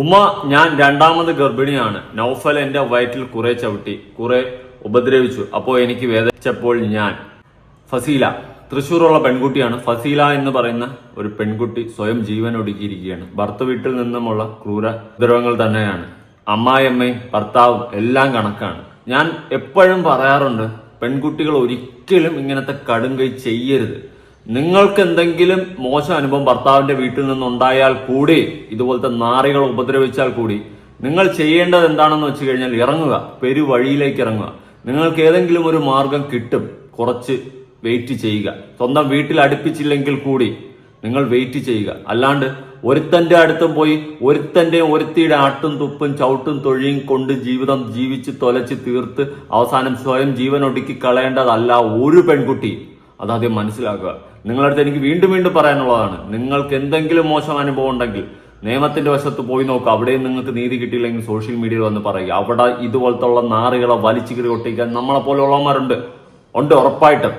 ഉമ്മ ഞാൻ രണ്ടാമത് ഗർഭിണിയാണ്. നൗഫൽ എന്റെ വയറ്റിൽ കുറെ ചവിട്ടി കുറെ ഉപദ്രവിച്ചു. അപ്പോൾ എനിക്ക് വേദനിച്ചപ്പോൾ ഞാൻ ഫസീല തൃശ്ശൂറുള്ള പെൺകുട്ടിയാണ്. ഫസീല എന്ന് പറയുന്ന ഒരു പെൺകുട്ടി സ്വയം ജീവൻ ഒടുക്കിയിരിക്കുകയാണ് ഭർത്ത വീട്ടിൽ നിന്നുമുള്ള ക്രൂര ഉപദ്രവങ്ങൾ തന്നെയാണ്. അമ്മായിയമ്മയും ഭർത്താവും എല്ലാം കണക്കാണ്. ഞാൻ എപ്പോഴും പറയാറുണ്ട് പെൺകുട്ടികൾ ഒരിക്കലും ഇങ്ങനത്തെ കടുംകൈ ചെയ്യരുത്. നിങ്ങൾക്ക് എന്തെങ്കിലും മോശം അനുഭവം ഭർത്താവിന്റെ വീട്ടിൽ നിന്നുണ്ടായാൽ കൂടി ഇതുപോലത്തെ നാറികൾ ഉപദ്രവിച്ചാൽ കൂടി നിങ്ങൾ ചെയ്യേണ്ടത് എന്താണെന്ന് വെച്ച് കഴിഞ്ഞാൽ ഇറങ്ങുക പെരുവഴിയിലേക്ക് ഇറങ്ങുക. നിങ്ങൾക്ക് ഏതെങ്കിലും ഒരു മാർഗം കിട്ടും കുറച്ച് വെയിറ്റ് ചെയ്യുക. സ്വന്തം വീട്ടിൽ അടുപ്പിച്ചില്ലെങ്കിൽ കൂടി നിങ്ങൾ വെയിറ്റ് ചെയ്യുക. അല്ലാണ്ട് ഒരുത്തന്റെ അടുത്തും പോയി ഒരുത്തന്റെ ഒരുത്തിയുടെ ആട്ടും തുപ്പും ചവിട്ടും തൊഴിയും കൊണ്ട് ജീവിതം ജീവിച്ച് തൊലച്ച് തീർത്ത് അവസാനം സ്വയം ജീവൻ ഒടുക്കി കളയേണ്ടതല്ല ഒരു പെൺകുട്ടി. അതാദ്യം മനസ്സിലാക്കുക. നിങ്ങളടുത്ത് എനിക്ക് വീണ്ടും വീണ്ടും പറയാനുള്ളതാണ് നിങ്ങൾക്ക് എന്തെങ്കിലും മോശം അനുഭവം ഉണ്ടെങ്കിൽ നിയമത്തിന്റെ വശത്ത് പോയി നോക്കുക അവിടെയും നിങ്ങൾക്ക് നീതി കിട്ടിയില്ലെങ്കിൽ സോഷ്യൽ മീഡിയയിൽ വന്ന് പറയുക. അവിടെ ഇതുപോലത്തെ ഉള്ള നാറുകളെ വലിച്ചു കീറി ഒട്ടിക്കാൻ നമ്മളെ ഉണ്ട് ഉറപ്പായിട്ടും.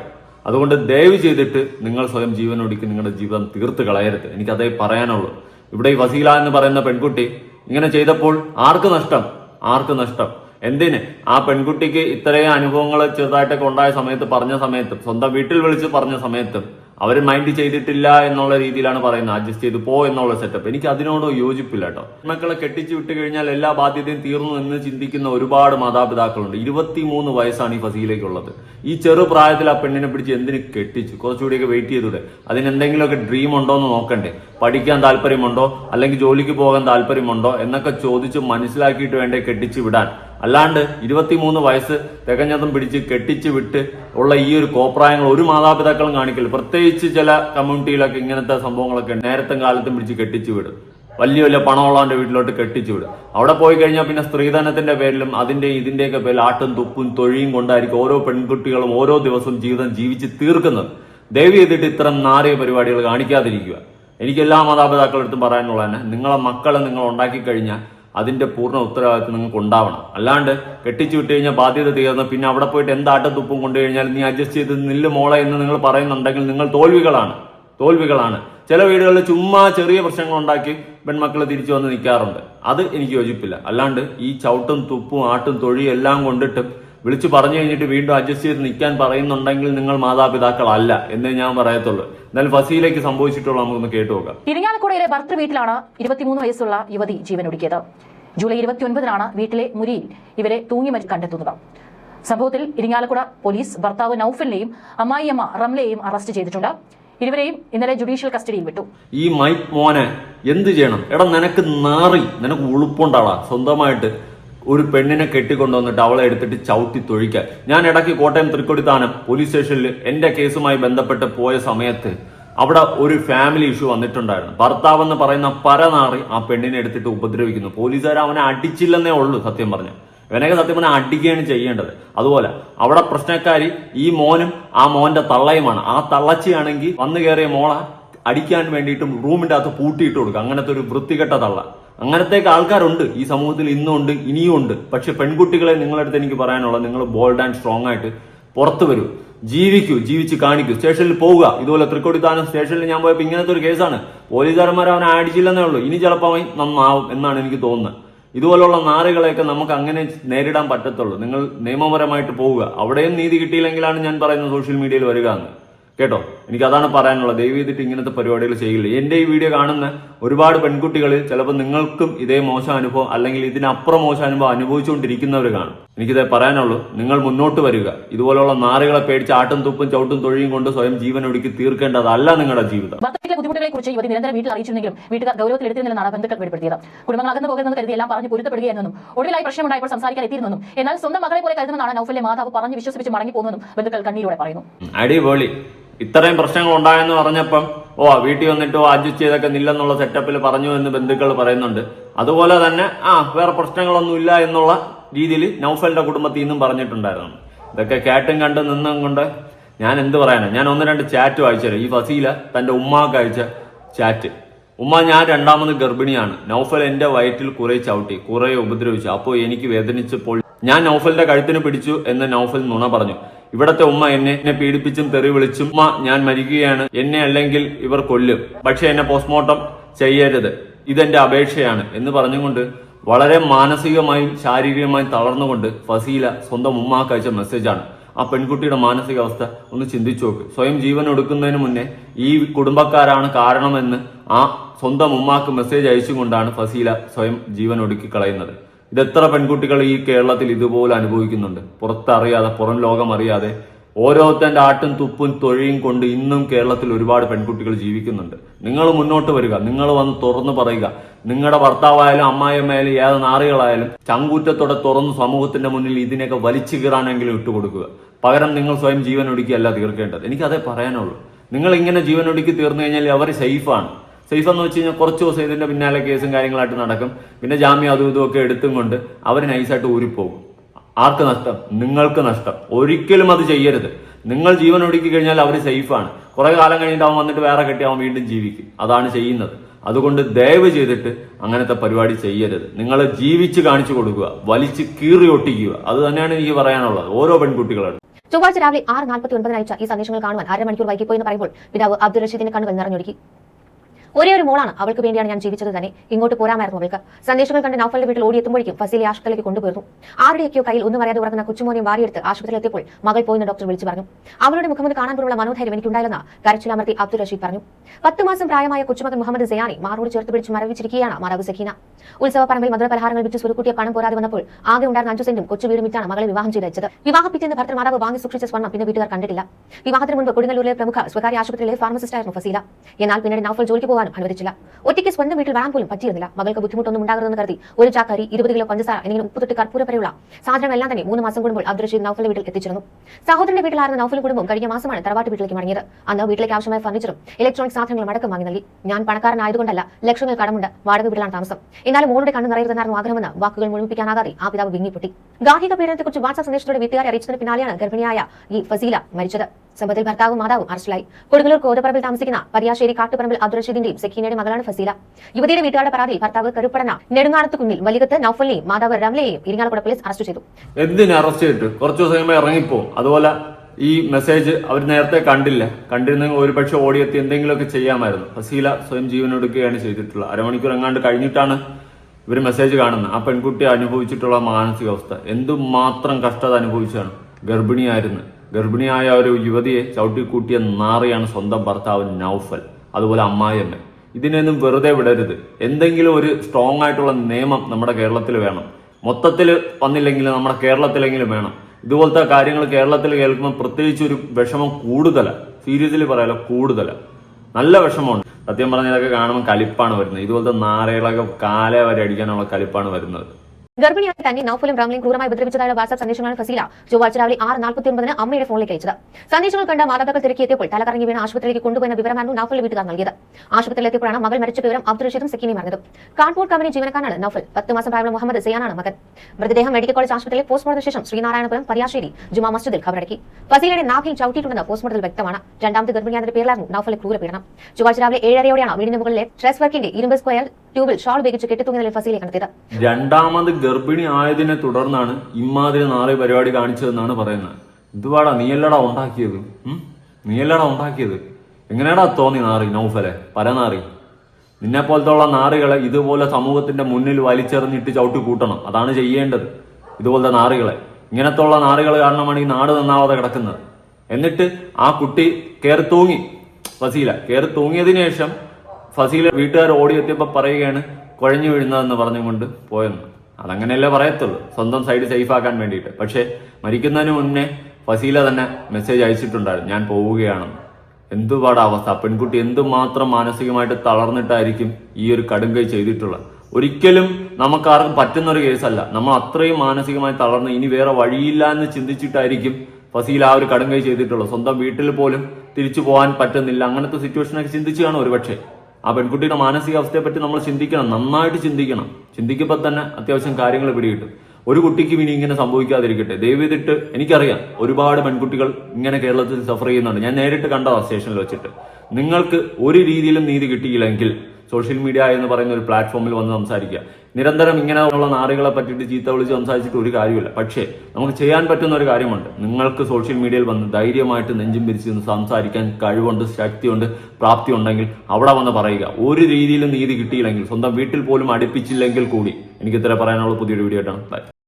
അതുകൊണ്ട് ദയവ് ചെയ്തിട്ട് നിങ്ങൾ സ്വയം ജീവൻ ഒടുക്കി നിങ്ങളുടെ ജീവിതം തീർത്ത് കളയരുത്. എനിക്കതേ പറയാനുള്ളൂ. ഇവിടെ ഈ വസീല എന്ന് പറയുന്ന പെൺകുട്ടി ഇങ്ങനെ ചെയ്തപ്പോൾ ആർക്ക് നഷ്ടം? ആർക്ക് നഷ്ടം? എന്തിന്? ആ പെൺകുട്ടിക്ക് ഇത്രയും അനുഭവങ്ങൾ ചെറുതായിട്ടൊക്കെ ഉണ്ടായ സമയത്ത് പറഞ്ഞ സമയത്തും സ്വന്തം വീട്ടിൽ വിളിച്ച് പറഞ്ഞ സമയത്തും അവർ മൈൻഡ് ചെയ്തിട്ടില്ല എന്നുള്ള രീതിയിലാണ് പറയുന്നത്. അഡ്ജസ്റ്റ് ചെയ്ത് പോ എന്നുള്ള സെറ്റപ്പ് എനിക്ക് അതിനോട് യോജിപ്പില്ല കേട്ടോ മക്കളെ കെട്ടിച്ചു വിട്ട് കഴിഞ്ഞാൽ എല്ലാ ബാധ്യതയും തീർന്നു എന്ന് ചിന്തിക്കുന്ന ഒരുപാട് മാതാപിതാക്കളുണ്ട്. ഇരുപത്തിമൂന്ന് വയസ്സാണ് ഈ ഫസീലേക്കുള്ളത് ഈ ചെറു പ്രായത്തിൽ ആ പെണ്ണിനെ പിടിച്ച് എന്തിന് കെട്ടിച്ചു? കുറച്ചുകൂടിയൊക്കെ വെയിറ്റ് ചെയ്തൂടെ? അതിന് എന്തെങ്കിലുമൊക്കെ ഡ്രീം ഉണ്ടോ എന്ന് നോക്കണ്ടേ? പഠിക്കാൻ താല്പര്യമുണ്ടോ? അല്ലെങ്കിൽ ജോലിക്ക് പോകാൻ താല്പര്യമുണ്ടോ? എന്നൊക്കെ ചോദിച്ച് മനസ്സിലാക്കിയിട്ട് വേണ്ടേ കെട്ടിച്ചു വിടാൻ. അല്ലാണ്ട് ഇരുപത്തിമൂന്ന് വയസ്സ് തികഞ്ഞതും പിടിച്ച് കെട്ടിച്ച് വിട്ട് ഉള്ള ഈ ഒരു കോപ്രായങ്ങൾ ഒരു മാതാപിതാക്കളും കാണിക്കില്ല. പ്രത്യേകിച്ച് ചില കമ്മ്യൂണിറ്റിയിലൊക്കെ ഇങ്ങനത്തെ സംഭവങ്ങളൊക്കെ നേരത്തെ കാലത്തും പിടിച്ച് കെട്ടിച്ച് വിടും. വലിയ വലിയ പണമുള്ളവന്റെ വീട്ടിലോട്ട് കെട്ടിച്ചു വിടും. അവിടെ പോയി കഴിഞ്ഞാൽ പിന്നെ സ്ത്രീധനത്തിന്റെ പേരിലും അതിന്റെ ഇതിന്റെയൊക്കെ പേരിൽ ആട്ടും തുപ്പും തൊഴിയും കൊണ്ടായിരിക്കും ഓരോ പെൺകുട്ടികളും ഓരോ ദിവസവും ജീവിതം ജീവിച്ച് തീർക്കുന്നത്. ദയവ് ചെയ്തിട്ട് ഇത്തരം നാറിയ പരിപാടികൾ കാണിക്കാതിരിക്കുക. എനിക്ക് എല്ലാ മാതാപിതാക്കളടുത്തും പറയാനുള്ളത് തന്നെ നിങ്ങളെ മക്കളെ നിങ്ങൾ ഉണ്ടാക്കി കഴിഞ്ഞാൽ അതിന്റെ പൂർണ ഉത്തരവാദിത്വം നിങ്ങൾക്ക് ഉണ്ടാവണം. അല്ലാണ്ട് കെട്ടിച്ചു വിട്ട് കഴിഞ്ഞാൽ ബാധ്യത തീർന്ന് പിന്നെ അവിടെ പോയിട്ട് എന്താട്ട തുപ്പും കൊണ്ടു കഴിഞ്ഞാൽ നീ അഡ്ജസ്റ്റ് ചെയ്ത് നില്ല് മോളെ എന്ന് നിങ്ങൾ പറയുന്നുണ്ടെങ്കിൽ നിങ്ങൾ തോൽവികളാണ്. തോൽവികളാണ്. ചില വീടുകളിൽ ചുമ്മാ ചെറിയ പ്രശ്നങ്ങൾ ഉണ്ടാക്കി പെൺമക്കൾ തിരിച്ചു വന്ന് നിൽക്കാറുണ്ട്. അത് എനിക്ക് യോജിപ്പില്ല. അല്ലാണ്ട് ഈ ചവിട്ടും തുപ്പും ആട്ടും തൊഴിയും എല്ലാം കൊണ്ടിട്ട് വിളിച്ചു പറഞ്ഞു കഴിഞ്ഞിട്ട് വീണ്ടും അഡ്ജസ്റ്റ് ചെയ്ത് നിൽക്കാൻ പറയുന്നുണ്ടെങ്കിൽ നിങ്ങൾ മാതാപിതാക്കളല്ല എന്നേ ഞാൻ പറയത്തുള്ളൂ. എന്നാൽ ഫസീലേക്ക് സംഭവിച്ചിട്ടുള്ള നമുക്കൊന്ന് കേട്ടു നോക്കാം. ഇരിങ്ങാലക്കുടയിലെ ഭർത്തൃ വീട്ടിലാണ് ഇരുപത്തിമൂന്ന് വയസ്സുള്ള യുവതി ജീവനൊടുക്കിയത്. ജൂലൈ ഇരുപത്തിയൊൻപതിനാണ് വീട്ടിലെ മുരിയിൽ ഇവരെ തൂങ്ങി മരി കണ്ടെത്തുന്നത്. സംഭവത്തിൽ ഇരിങ്ങാലക്കുട പോലീസ് ഭർത്താവ് നൌഫലിനെയും അമ്മായിയമ്മ റംലയെയും അറസ്റ്റ് ചെയ്തിട്ടുണ്ട്. ഇരുവരെയും ഇന്നലെ ജുഡീഷ്യൽ കസ്റ്റഡിയിൽ വിട്ടു. ഈ മൈക്ക് മോനെ എന്ത് ചെയ്യണം? എടാ നിനക്ക് നാറി നിനക്ക് ഉളുപ്പുണ്ടാടാ സ്വന്തമായിട്ട് ഒരു പെണ്ണിനെ കെട്ടിക്കൊണ്ടുവന്നിട്ട് അവളെ എടുത്തിട്ട് ചവിട്ടി തൊഴിക്കാൻ. ഞാൻ ഇടയ്ക്ക് കോട്ടയം തൃക്കൊടിത്താനം പോലീസ് സ്റ്റേഷനിൽ എന്റെ കേസുമായി ബന്ധപ്പെട്ട് പോയ സമയത്ത് അവിടെ ഒരു ഫാമിലി ഇഷ്യൂ വന്നിട്ടുണ്ടായിരുന്നു. ഭർത്താവ് എന്ന് പറയുന്ന പരനാറി ആ പെണ്ണിനെ എടുത്തിട്ട് ഉപദ്രവിക്കുന്നു. പോലീസുകാർ അവനെ അടിച്ചില്ലെന്നേ ഉള്ളൂ സത്യം പറഞ്ഞു. ഇവനൊക്കെ സത്യം പറഞ്ഞാൽ അടിക്കുകയാണ് ചെയ്യേണ്ടത്. അതുപോലെ അവിടെ പ്രശ്നക്കാരി ഈ മോനും ആ മോന്റെ തള്ളയുമാണ്. ആ തള്ളച്ചിയാണെങ്കിൽ വന്നു കയറിയ മോളെ അടിക്കാൻ വേണ്ടിയിട്ടും റൂമിന്റെ അകത്ത് പൂട്ടിയിട്ട് കൊടുക്കുക അങ്ങനത്തെ ഒരു വൃത്തികെട്ട തള്ള. അങ്ങനത്തേക്ക് ആൾക്കാരുണ്ട്. ഈ സമൂഹത്തിൽ ഇന്നും ഉണ്ട് ഇനിയും ഉണ്ട്. പക്ഷെ പെൺകുട്ടികളെ നിങ്ങളടുത്ത് എനിക്ക് പറയാനുള്ളത് നിങ്ങൾ ബോൾഡ് ആൻഡ് സ്ട്രോങ് ആയിട്ട് പുറത്തു വരൂ. ജീവിക്കൂ ജീവിച്ച് കാണിക്കൂ. സ്റ്റേഷനിൽ പോവുക. ഇതുപോലെ തൃക്കൊടിത്താനം സ്റ്റേഷനിൽ ഞാൻ പോയപ്പോൾ ഇങ്ങനത്തെ ഒരു കേസാണ്. പോലീസുകാരന്മാർ അവനെ അടിച്ചില്ലെന്നേ ഉള്ളൂ. ഇനി ചിലപ്പോൾ അവൻ നന്നാവും എന്നാണ് എനിക്ക് തോന്നുന്നത്. ഇതുപോലുള്ള നാറുകളെയൊക്കെ നമുക്ക് അങ്ങനെ നേരിടാൻ പറ്റത്തുള്ളൂ. നിങ്ങൾ നിയമപരമായിട്ട് പോവുക. അവിടെയും നീതി കിട്ടിയില്ലെങ്കിലാണ് ഞാൻ പറയുന്നത് സോഷ്യൽ മീഡിയയിൽ വരിക എന്ന്. കേട്ടോ? എനിക്ക് അതാണ് പറയാനുള്ളത്. ദയവ് ചെയ്തിട്ട് ഇങ്ങനത്തെ പരിപാടികൾ ചെയ്യില്ല. എന്റെ ഈ വീഡിയോ കാണുന്ന ഒരുപാട് പെൺകുട്ടികൾ ചിലപ്പോൾ നിങ്ങൾക്കും ഇതേ മോശം അനുഭവം അല്ലെങ്കിൽ ഇതിനപ്പുറം മോശം അനുഭവം അനുഭവിച്ചുകൊണ്ടിരിക്കുന്നവർ കാണും. എനിക്കിതേ പറയാനുള്ളൂ. നിങ്ങൾ മുന്നോട്ട് വരിക. ഇതുപോലുള്ള നാറുകളെ പേടിച്ച് ആട്ടും തുപ്പും ചവിട്ടും തൊഴിയും കൊണ്ട് സ്വയം ജീവൻ ഒടുക്കി തീർക്കേണ്ടതല്ല നിങ്ങളുടെ ജീവിതം. ബുദ്ധിമുട്ടുകളെ കുറിച്ച് യുവതി നിരന്തരം വീട്ടിൽ അറിയിച്ചിരുന്നെങ്കിലും വീട്ടുകാർ ഗൗരവത്തിൽ എടുത്തിരുന്നില്ലെന്നാണ് ബന്ധുക്കൾ വെളിപ്പെടുത്തിയത്. കുടുംബങ്ങൾ അകന്നു പോകരുതെന്ന് കരുതി എല്ലാം പറഞ്ഞ് പൊരുത്തപ്പെടുകയെന്നും ഒടുവിലായി പ്രശ്നമുണ്ടായപ്പോൾ സംസാരിക്കാൻ എത്തിയിരുന്നെന്നും എന്നാൽ സ്വന്തം മകളെ പോലെ കരുതുമെന്നാണ് നൌഫലിലെ മാതാവ് പറഞ്ഞ് വിശ്വസിപ്പിച്ച് മടങ്ങി പോകുന്നതെന്നും ബന്ധുക്കൾ കണ്ണീരോടെ പറയുന്നു. അടിപൊളി. ഇത്രയും പ്രശ്നങ്ങൾ ഉണ്ടായെന്ന് പറഞ്ഞപ്പം ഓ വീട്ടിൽ വന്നിട്ട് ഓ അഡ്ജസ്റ്റ് ചെയ്തൊക്കെ നില്ലെന്നുള്ള സെറ്റപ്പിൽ പറഞ്ഞു എന്ന് ബന്ധുക്കൾ പറയുന്നുണ്ട്. അതുപോലെ തന്നെ ആ വേറെ പ്രശ്നങ്ങളൊന്നും ഇല്ല എന്നുള്ള രീതിയിൽ നൗഫലിന്റെ കുടുംബത്തിൽ നിന്നും പറഞ്ഞിട്ടുണ്ടായിരുന്നു. ഇതൊക്കെ കേട്ടും കണ്ട് നിന്നും കൊണ്ട് ഞാൻ എന്ത് പറയാനാ? ഞാൻ ഒന്ന് രണ്ട് ചാറ്റ് വായിച്ചു ഈ ഫസീല തന്റെ ഉമ്മാക്ക് അയച്ച ചാറ്റ് ഉമ്മ ഞാൻ രണ്ടാമത് ഗർഭിണിയാണ്. നൗഫൽ എന്റെ വയറ്റിൽ കുറെ ചവിട്ടി കുറെ ഉപദ്രവിച്ചു. അപ്പോൾ എനിക്ക് വേദനിച്ചപ്പോൾ ഞാൻ നൗഫലിന്റെ കഴുത്തിന് പിടിച്ചു എന്ന് നൗഫൽ നുണ പറഞ്ഞു. ഇവിടത്തെ ഉമ്മ എന്നെ എന്നെ പീഡിപ്പിച്ചും തെറി വിളിച്ചും ഉമ്മ ഞാൻ മരിക്കുകയാണ്. എന്നെ അല്ലെങ്കിൽ ഇവർ കൊല്ലും. പക്ഷെ എന്നെ പോസ്റ്റ്മോർട്ടം ചെയ്യരുത്. ഇതെന്റെ അപേക്ഷയാണ് എന്ന് പറഞ്ഞുകൊണ്ട് വളരെ മാനസികമായും ശാരീരികമായും തളർന്നുകൊണ്ട് ഫസീല സ്വന്തം ഉമ്മാക്ക് അയച്ച മെസ്സേജാണ് ആ പെൺകുട്ടിയുടെ മാനസികാവസ്ഥ ഒന്ന് ചിന്തിച്ചു നോക്ക്. സ്വയം ജീവൻ ഒടുക്കുന്നതിന് മുന്നേ ഈ കുടുംബക്കാരാണ് കാരണമെന്ന് ആ സ്വന്തം ഉമ്മാക്ക് മെസ്സേജ് അയച്ചുകൊണ്ടാണ് ഫസീല സ്വയം ജീവൻ ഒടുക്കി കളയുന്നത്. ഇത് എത്ര പെൺകുട്ടികൾ ഈ കേരളത്തിൽ ഇതുപോലെ അനുഭവിക്കുന്നുണ്ട്. പുറത്തറിയാതെ പുറം ലോകം അറിയാതെ ഓരോരുത്തന്റെ ആട്ടും തുപ്പും തൊഴിയും കൊണ്ട് ഇന്നും കേരളത്തിൽ ഒരുപാട് പെൺകുട്ടികൾ ജീവിക്കുന്നുണ്ട്. നിങ്ങൾ മുന്നോട്ട് വരിക. നിങ്ങൾ വന്ന് തുറന്നു പറയുക. നിങ്ങളുടെ ഭർത്താവായാലും അമ്മായിയമ്മയായാലും ഏത് നാറികളായാലും ചങ്കൂറ്റത്തോടെ തുറന്ന് സമൂഹത്തിന്റെ മുന്നിൽ ഇതിനെയൊക്കെ വലിച്ചു കീറാനെങ്കിലും ഇട്ടുകൊടുക്കുക പകരം നിങ്ങൾ സ്വയം ജീവൻ ഒടുക്കിയല്ല തീർക്കേണ്ടത്. എനിക്കതേ പറയാനുള്ളൂ. നിങ്ങൾ ഇങ്ങനെ ജീവൻ ഒടുക്കി തീർന്നു കഴിഞ്ഞാൽ അവർ സേഫാണ്. സേഫ് എന്ന് വെച്ച് കഴിഞ്ഞാൽ കുറച്ച് ദിവസം ഇതിന്റെ പിന്നാലെ കേസും കാര്യങ്ങളായിട്ട് നടക്കും. പിന്നെ ജാമ്യം അതും ഇതും ഒക്കെ എടുത്തും കൊണ്ട് അവർ നൈസായിട്ട് ഊരിപ്പോകും. ആർക്ക് നഷ്ടം? നിങ്ങൾക്ക് നഷ്ടം. ഒരിക്കലും അത് ചെയ്യരുത്. നിങ്ങൾ ജീവൻ ഒടുക്കി കഴിഞ്ഞാൽ അവർ സേഫാണ് കുറെ കാലം കഴിഞ്ഞിട്ട് അവൻ വന്നിട്ട് വേറെ കെട്ടി അവൻ വീണ്ടും ജീവിക്കും. അതാണ് ചെയ്യുന്നത്. അതുകൊണ്ട് ദയവ് ചെയ്തിട്ട് അങ്ങനത്തെ പരിപാടി ചെയ്യരുത്. നിങ്ങൾ ജീവിച്ച് കാണിച്ചു കൊടുക്കുക. വലിച്ച് കീറി ഒട്ടിക്കുക. അത് തന്നെയാണ് എനിക്ക് പറയാനുള്ളത്. ഓരോ പെൺകുട്ടികളും ചൊവ്വാഴ്ച രാവിലെ ആറ് നാൽപ്പത്തി ഒൻപതിന് ഈ സന്ദേശങ്ങൾ കാണുവാൻ അരമണിക്കൂർ വൈകിപ്പോയി എന്ന് പറയുമ്പോൾ പിതാവ് അബ്ദുൾ റഷീദിന്റെ കണ്ണുകൾ നിറഞ്ഞൊഴുകി ഒരേ ഒരു മോളാണ് അവൾക്ക് വേണ്ടിയാണ് ഞാൻ ജീവിച്ചത് തന്നെ. ഇങ്ങോട്ട് പോരാമായിരുന്നു അവൾക്ക് സന്ദേശങ്ങൾ കണ്ട് നൌഫലിന്റെ വീട്ടിൽ ഓടിയെത്തുമ്പോഴേക്കും ഫസീലി ആശുപത്രിയിലേക്ക് കൊണ്ടുപോയിരുന്നു. ആരുടെയൊക്കെയോ കയ്യിൽ ഒന്നും അറിയാതെ ഉറങ്ങുന്ന കൊച്ചുമോനെയും വാരിയെടുത്ത് ആശുപത്രിയിൽ എത്തിയപ്പോൾ മകൾ പോയിന്ന് ഡോക്ടർ വിളിച്ചു പറഞ്ഞു. അവളുടെ മുഖമത് കാണാൻ പോലുള്ള മനോധൈര്യം എനിക്കുണ്ടായിരുന്ന കരച്ചിലമർത്തി അബ്ദുൾ റഷീദ് പറഞ്ഞു. പത്ത് മാസം പ്രായമായ കൊച്ചുമകൻ മുഹമ്മദ് സയാനി മാറോട് ചേർത്ത് പിടിച്ച് മരവിച്ചിരിക്കുകയാണ് മാതാവ് സഖീന. ഉത്സവ പറമ്പിൽ മധുര പലഹാരങ്ങൾ വിറ്റ് സുരുക്കുട്ടിയെ പണം പോരാതെ വന്നപ്പോൾ ആകെ ഉണ്ടായിരുന്ന അഞ്ചു സെന്റും കൊച്ചു വീടും വിറ്റാണ് മകളെ വിവാഹം ചെയ്തയച്ചത് വിവാഹ പിറ്റേന്ന് ഭർത്തൃ മാതാവ് വാങ്ങി സൂക്ഷിച്ച സ്വർണം പിന്നെ വീട്ടുകാർ കണ്ടിട്ടില്ല. വിവാഹത്തിന് മുൻപ് കൊടുങ്ങല്ലൂരിലെ പ്രമുഖ സ്വകാര്യ ആശുപത്രിയിലെ ഫാർമസിസ്റ്റായിരുന്നു ഫസീല. എന്നാൽ പിന്നീട് നൌഫൽ ജോലിക്ക് പോകാനും അനുവദിച്ചില്ല. ഒറ്റയ്ക്ക് സ്വന്തം വീട്ടിൽ വരാൻ പോലും പറ്റിയിരുന്നില്ല. മകൾക്ക് ബുദ്ധിമുട്ടൊന്നും ഉണ്ടാകരുതെന്ന് കരുതി ഒരു ചാക്കരി ഇരുപത് കിലോ പഞ്ചസാര എന്നിങ്ങനെ ഉപ്പുതൊട്ട് കർപ്പൂര വരെയുള്ള സാധനങ്ങളെല്ലാം തന്നെ മൂന്ന് മാസം കൂടുമ്പോൾ അബ്ദുറഷീദ് നൌഫലിന്റെ വീട്ടിൽ എത്തിച്ചിരുന്നു. സഹോദരന്റെ വീട്ടിലായിരുന്ന നൗഫൽ കുടുംബം കഴിഞ്ഞ മാസമാണ് തറവാട്ട് വീട്ടിലേക്ക് മടങ്ങിയത്. അന്ന് വീട്ടിലേക്ക് ആവശ്യമായ ഫർണിച്ചറും ഇലക്ട്രോണിക് സാധനങ്ങളും അടക്കം വാങ്ങി നൽകി. ഞാൻ പണക്കാരനായതുകൊണ്ടല്ല ലക്ഷങ്ങൾ കടമുണ്ട് വാടക വീട്ടിലാണ് താമസം. എന്നാലും മോളുടെ കണ്ണ് നിറയരുതെന്നായിരുന്നു ആഗ്രഹമെന്ന് വാക്കുകൾ മുഴുമിപ്പിക്കാനാകാതെ ആ പിതാവ് വിങ്ങിപ്പൊട്ടി. ഗാഹിക പീഡനത്തെക്കുറിച്ച് വാട്സാപ്പ് സന്ദേശത്തോടെ വീട്ടുകാരെ അറിയിച്ചതിന് പിന്നാലെയാണ് ഗർഭിണിയായ ഈ ഫസീല മരിച്ചത്. സംഭവത്തിൽ ഭർത്താവും മാതാവും അറസ്റ്റിലായി. കൊടുങ്ങല്ലൂർ കോതപ്പറമ്പിൽ താമസിക്കുന്ന പരിയാശ്ശേരി കാട്ടുപറമ്പിൽ അബ്ദുറഷീദിന്റെയും സെക്കീനയുടെ മകളാണ് ഫസീല. യുവതിയുടെ വീട്ടുകാരുടെ പരാതിയിൽ ഭർത്താവ് കരുപ്പടന നെടുങ്ങാനത്ത് കുന്നിൽ വലിയകത്ത് നൌഫലിനെയും മാതാവ് രംലയെയും ഇരിങ്ങാലക്കുട പോലീസ് അറസ്റ്റ് ചെയ്തു. എന്തിന് അറസ്റ്റ് ചെയ്തിട്ട്? കുറച്ചു ദിവസമായി ഇറങ്ങിപ്പോ. അതുപോലെ ഈ മെസ്സേജ് അവർ നേരത്തെ കണ്ടില്ല. കണ്ടിരുന്നെങ്കിൽ ഒരുപക്ഷെ ഓടിയെത്തി എന്തെങ്കിലുമൊക്കെ ചെയ്യാമായിരുന്നു. ഫസീല സ്വയം ജീവനൊടുക്കുകയാണ് ചെയ്തിട്ടുള്ളത്. അരമണിക്കൂർ എങ്ങാണ്ട് കഴിഞ്ഞിട്ടാണ് ഇവർ മെസ്സേജ് കാണുന്നത്. ആ പെൺകുട്ടി അനുഭവിച്ചിട്ടുള്ള മാനസികാവസ്ഥ. എന്തുമാത്രം കഷ്ടത അനുഭവിച്ചാണ് ഗർഭിണിയായിരുന്നു ഗർഭിണിയായ ഒരു യുവതിയെ ചവിട്ടിക്കൂട്ടിയ നാറിയാണ് സ്വന്തം ഭർത്താവ് നൌഫൽ അതുപോലെ അമ്മായിയമ്മ. ഇതിനൊന്നും വെറുതെ വിടരുത്. എന്തെങ്കിലും ഒരു സ്ട്രോങ് ആയിട്ടുള്ള നിയമം നമ്മുടെ കേരളത്തിൽ വേണം. മൊത്തത്തിൽ വന്നില്ലെങ്കിൽ നമ്മുടെ കേരളത്തിലെങ്കിലും വേണം. ഇതുപോലത്തെ കാര്യങ്ങൾ കേരളത്തിൽ കേൾക്കുമ്പോൾ പ്രത്യേകിച്ച് ഒരു വിഷമം കൂടുതലാണ് സീരിയസിൽ പറയാലോ കൂടുതലാണ് നല്ല വിഷമമുണ്ട്. സത്യം പറഞ്ഞാൽ ഇതൊക്കെ കാണുമ്പോൾ കലിപ്പാണ് വരുന്നത്. ഇതുപോലത്തെ നാരകളൊക്കെ കാല വരെ അടിക്കാനുള്ള കലിപ്പാണ് വരുന്നത്. ഗർഭിണിയായ തന്നെ നൌഫലും റംലിയും ക്രൂരമായി ഉപദ്രവിച്ചതായുള്ള വാട്സാപ്പ് സന്ദേശങ്ങളാണ് ഫസീല ചൊവ്വാഴ്ച രാവിലെ ആറ് നാൽപ്പത്തി ഒമ്പതിന് അമ്മയുടെ ഫോണിലേക്ക് അയച്ചത്. സന്ദേശങ്ങൾ കണ്ട മാതാപിതാക്കൾ തിരക്കിയെത്തിയപ്പോൾ തലകറങ്ങി വീണ ആശുപത്രിയിലേക്ക് കൊണ്ടുപോയെന്ന വിവരമായിരുന്നു നൌഫലിന്റെ വീട്ടുകാർ നൽകിയത്. ആശുപത്രിയിൽ എത്തിയപ്പോഴാണ് മകൾ മരിച്ച വിവരം അബ്ദുൾ റഷീദും സെക്കീനിയും അറിഞ്ഞത്. കാൺപൂർ കമ്പനി ജീവനക്കാരനാണ് നൌഫൽ. പത്ത് മാസം പ്രായമുള്ള മുഹമ്മദ് സിയാനാണ് മകൻ. മൃതദേഹം മെഡിക്കൽ കോളേജ് ആശുപത്രിയിലെ പോസ്റ്റ്മോർട്ടം ശേഷം ശ്രീനാരായണപുരം പരിയാശ്ശേരി ജുമാ മസ്ജിദിൽ ഖബറടക്കി ഫസീലയുടെ നാഭിയിൽ ചവിട്ടിയിട്ടുണ്ടെന്ന് പോസ്റ്റ്മോർട്ടത്തിൽ വ്യക്തമാണ്. രണ്ടാമത്തെ ഗർഭിണിയാതിന്റെ പേരിലായിരുന്നു നൌഫലെ ക്രൂരപീഡനം. ചൊവ്വാഴ്ച രാവിലെ ഏഴരയോടെയാണ് വീടിന് മുകളിലെ ട്രെസ് വർക്കിന്റെ ഇരുമ്പ് സ്ക്വയർ ട്യൂബിൽ ഷോൾ ഉപയോഗിച്ച് കെട്ടിത്തൂങ്ങിയ നിലയിൽ ഫസീലെ കണ്ടെത്തിയത്. രണ്ടാമത് ഗർഭിണി ആയതിനെ തുടർന്നാണ് ഇമാതിരി നാളെ പരിപാടി കാണിച്ചതെന്നാണ് പറയുന്നത്. ഇതുവാടാ നീയല്ലടാ ഉണ്ടാക്കിയത്? നീയല്ലടാ ഉണ്ടാക്കിയത്? എങ്ങനെയാടാ തോന്നി നാറി നൗഫലെ? പരനാറി. നിന്നെ പോലത്തുള്ള നാറികളെ ഇതുപോലെ സമൂഹത്തിന്റെ മുന്നിൽ വലിച്ചെറിഞ്ഞിട്ട് ചവിട്ടി കൂട്ടണം. അതാണ് ചെയ്യേണ്ടത് ഇതുപോലത്തെ നാറികളെ. ഇങ്ങനത്തുള്ള നാറികൾ കാരണമാണ് ഈ നാട് നന്നാവാതെ കിടക്കുന്നത്. എന്നിട്ട് ആ കുട്ടി കയറി തൂങ്ങി. ഫസീല കയറി തൂങ്ങിയതിനു ശേഷം ഫസീല വീട്ടുകാർ ഓടിയെത്തിയപ്പോൾ പറയുകയാണ് കുഴഞ്ഞു വീഴുന്നതെന്ന് പറഞ്ഞുകൊണ്ട് പോയെന്ന്. അതങ്ങനെയല്ലേ പറയത്തുള്ളൂ. സ്വന്തം സൈഡ് സേഫ് ആക്കാൻ വേണ്ടിയിട്ട്. പക്ഷേ മരിക്കുന്നതിന് മുന്നേ ഫസീല തന്നെ മെസ്സേജ് അയച്ചിട്ടുണ്ടായിരുന്നു. ഞാൻ പോവുകയാണെന്ന്. എന്തുപാട് അവസ്ഥ. പെൺകുട്ടി എന്തുമാത്രം മാനസികമായിട്ട് തളർന്നിട്ടായിരിക്കും ഈ ഒരു കടുങ്കൈ ചെയ്തിട്ടുള്ളത്? ഒരിക്കലും നമുക്കാർക്കും പറ്റുന്ന ഒരു കേസല്ല. നമ്മൾ അത്രയും മാനസികമായി തളർന്ന് ഇനി വേറെ വഴിയില്ല എന്ന് ചിന്തിച്ചിട്ടായിരിക്കും ഫസീൽ ആ ഒരു കടുങ്കൈ ചെയ്തിട്ടുള്ളത്. സ്വന്തം വീട്ടിൽ പോലും തിരിച്ചു പോകാൻ പറ്റുന്നില്ല. അങ്ങനത്തെ സിറ്റുവേഷനൊക്കെ ചിന്തിച്ചു കാണും ഒരുപക്ഷെ. ആ പെൺകുട്ടിയുടെ മാനസികാവസ്ഥയെ പറ്റി നമ്മൾ ചിന്തിക്കണം നന്നായിട്ട് ചിന്തിക്കണം. ചിന്തിക്കുമ്പോൾ തന്നെ അത്യാവശ്യം കാര്യങ്ങൾ പിടികിട്ടും. ഒരു കുട്ടിക്കും ഇനി ഇങ്ങനെ സംഭവിക്കാതിരിക്കട്ടെ. ദൈവത്തിട്ട് എനിക്കറിയാം ഒരുപാട് പെൺകുട്ടികൾ ഇങ്ങനെ കേരളത്തിൽ സഫർ ചെയ്യുന്നുണ്ട്. ഞാൻ നേരിട്ട് കണ്ടതാ സ്റ്റേഷനിൽ വെച്ചിട്ട്. നിങ്ങൾക്ക് ഒരു രീതിയിലും നീതി കിട്ടിയില്ലെങ്കിൽ സോഷ്യൽ മീഡിയ എന്ന് പറയുന്ന ഒരു പ്ലാറ്റ്ഫോമിൽ വന്ന് സംസാരിക്കുക. നിരന്തരം ഇങ്ങനെയുള്ള നാറികളെ പറ്റിയിട്ട് ചീത്ത വിളിച്ച് സംസാരിച്ചിട്ട് ഒരു കാര്യമില്ല. പക്ഷേ നമുക്ക് ചെയ്യാൻ പറ്റുന്ന ഒരു കാര്യമുണ്ട്. നിങ്ങൾക്ക് സോഷ്യൽ മീഡിയയിൽ വന്ന് ധൈര്യമായിട്ട് നെഞ്ചും പിരിച്ച് നിന്ന് സംസാരിക്കാൻ കഴിവുണ്ട് ശക്തിയുണ്ട് പ്രാപ്തി ഉണ്ടെങ്കിൽ അവിടെ വന്ന് പറയുക. ഒരു രീതിയിലും നീതി കിട്ടിയില്ലെങ്കിൽ സ്വന്തം വീട്ടിൽ പോലും അടുപ്പിച്ചില്ലെങ്കിൽ കൂടി. എനിക്ക് ഇത്ര പറയാനുള്ള. പുതിയൊരു വീഡിയോ ആയിട്ടാണ്. ബൈ